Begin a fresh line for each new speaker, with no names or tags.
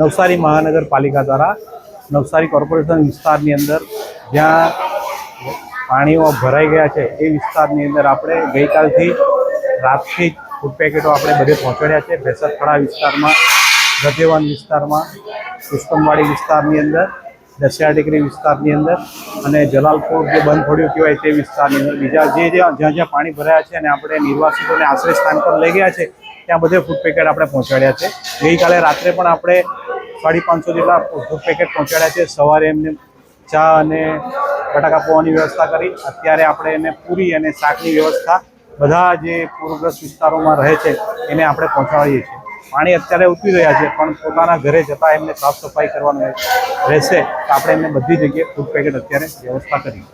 નવસારી મહાનગરપાલિકા દ્વારા નવસારી કોર્પોરેશન વિસ્તારની અંદર જ્યાં પાણીઓ ભરાઈ ગયા છે, એ વિસ્તારની અંદર આપણે ગઈકાલથી રાતથી ફૂડ પેકેટો આપણે બધે પહોંચાડ્યા છે. ભેસરખડા વિસ્તારમાં ગજેવાન વિસ્તારમાં, પુષ્પમવાડી વિસ્તારની અંદર દશિયા ટેકરી વિસ્તારની અંદર અને જલાલપુર જે બંધ પડ્યું કહેવાય તે વિસ્તારની અંદર. બીજા જે જ્યાં જ્યાં પાણી ભરાયા છે અને આપણે નિર્વાસિતોને આશ્રય સ્થાન પર લઈ ગયા છે ત્યાં બધે ફૂડ પેકેટ આપણે પહોંચાડ્યા છે. ગઈકાલે રાત્રે પણ આપણે સાડી પાંચસો જેટલા ફૂડ પેકેટ પહોંચાડ્યા છે. સવારે એમને ચા અને બટાકા પૌવાની વ્યવસ્થા કરી. અત્યારે આપણે એને પૂરી અને શાકની વ્યવસ્થા બધા જે પૂરગ્રસ્ત વિસ્તારોમાં રહે છે, એને આપણે પહોંચાડીએ છીએ. પાણી અત્યારે ઉતરી રહ્યા છે, પણ પોતાના ઘરે જતાં એમને સાફ સફાઈ કરવાનું રહેશે. તો આપણે એમને બધી જગ્યાએ ફૂડ પેકેટ અત્યારે વ્યવસ્થા કરી.